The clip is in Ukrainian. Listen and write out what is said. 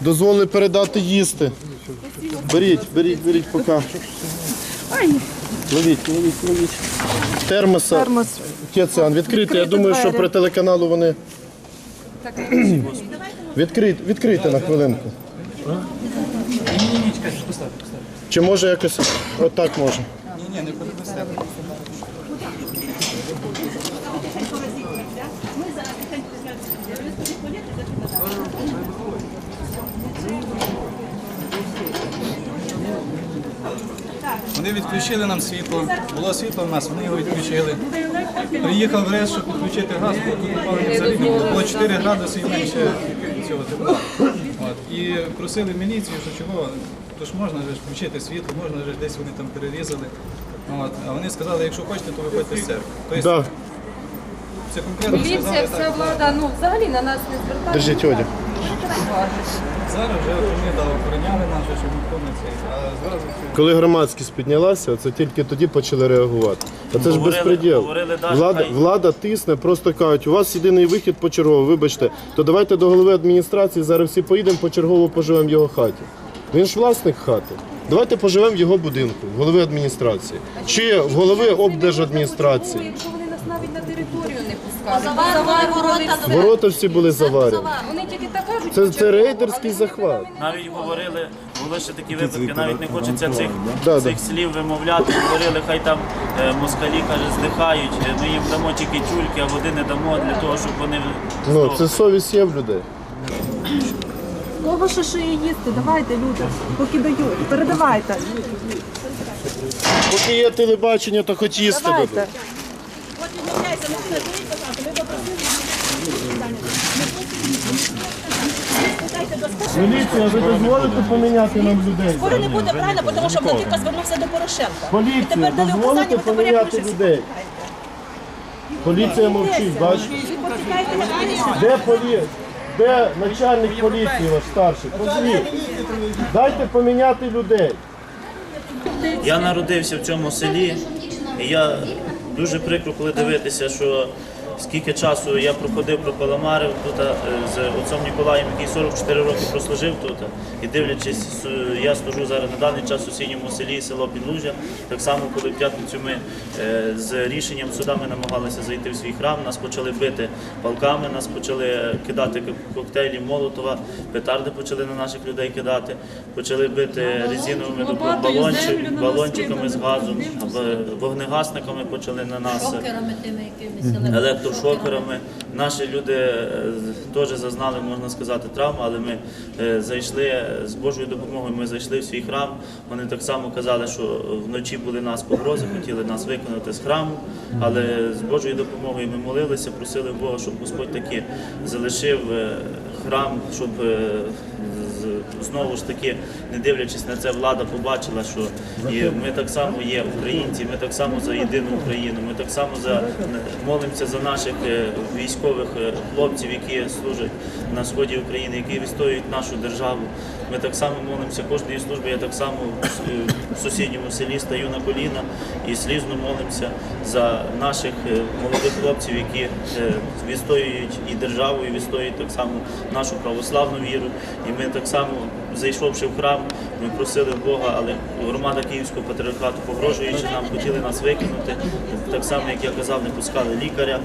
Дозволили передати їсти. Беріть, беріть, беріть поки. Ловіть, ловіть, ловіть. Термоса. Термос. Кеціан, відкрийте. Я думаю, що при телеканалу вони. Відкрийте, відкрийте на хвилинку. Чи може якось отак може? Вони відключили нам світло. Було світло в нас, вони його відключили. Приїхав РЕС, щоб підключити газ, бо тут взагалі не було. Було 4 градуси і менше цього тепла. От. І просили міліцію, що чого, то ж можна ж включити світло, можна ж десь вони там перерізали. От. А вони сказали, якщо хочете, то виходьте з церкви. Тобто це конкретно сказали вся так. влада, ну взагалі на нас не звертає. Держіть одяг. Зараз вже вони да, охороняли нас, щоб ніхто не цей. А зразу. Коли громадськість піднялася, це тільки тоді почали реагувати. А це ж Говорили- безпреділ. говорили, да, Влада, хай- влада тисне, просто кажуть, у вас єдиний вихід почергово, вибачте, то давайте до голови адміністрації, зараз всі поїдемо почергово поживемо в його хаті. Він ж власник хати. Давайте поживемо в його будинку, в голови адміністрації. Чи в голови облдержадміністрації. Якщо навіть на територію не пускали. Заварювали ворота до Ворота всі були заварені. Вони тільки так кажуть. Це, що це рейдерський захват. Навіть говорили, були ще такі випадки, навіть не хочеться цих, Да, цих слів вимовляти. Говорили, хай там е, москалі каже, здихають. е, Ми їм дамо тільки тюльки, а води не дамо для того, щоб вони Ну, це совість є в людей. Кого що ще є їсти? Давайте, люди, поки дають. Передавайте. Поки є телебачення, то хоч їсти Давайте. Дадуть. Поліція, ви дозволите поміняти нам людей? Скоро не буде правильно, тому що Владика звернувся до Порошенка. І Поліція, тепер дали дозволите указання, тепер як поміняти людей? Поліція мовчить, бачите? Де полі... Де начальник поліції ваш старший? Позвіть. Дайте поміняти людей. Я народився в цьому селі, і я дуже прикро, коли дивитися, що скільки часу я проходив, про пропаламарив тут е, з отцом Ніколаєм, який 44 роки прослужив тут. І дивлячись, е, я служу зараз на даний час у сусідньому селі, село Підлужжя. Так само, коли в п'ятницю ми е, з рішенням суда ми намагалися зайти в свій храм, нас почали бити палками, нас почали кидати коктейлі Молотова, петарди почали на наших людей кидати, почали бити резиновими балончик, балончиками з газом, вогнегасниками почали на нас. Шокерами тими якимись. Електрошокерами. Наші люди е, теж зазнали, можна сказати, травму, але ми е, зайшли е, з Божою допомогою. Ми зайшли в свій храм. Вони так само казали, що вночі були нас погрози, хотіли нас виконати з храму, але з Божою допомогою ми молилися, просили Бога, щоб Господь таки залишив храм, щоб знову ж таки, не дивлячись на це, влада побачила, що ми так само є українці, ми так само за єдину Україну, ми так само за молимося за наших е, військових е, хлопців, які служать на сході України, які відстоюють нашу державу. Ми так само молимося кожної служби. Я так само е, в сусідньому селі стаю на коліна і слізно молимося за наших молодих хлопців, які відстоюють і державу, і відстоюють так само нашу православну віру. І ми так само, зайшовши в храм, ми просили Бога, але громада Київського патріархату, погрожуючи нам, хотіли нас викинути. Так само, як я казав, не пускали лікаря.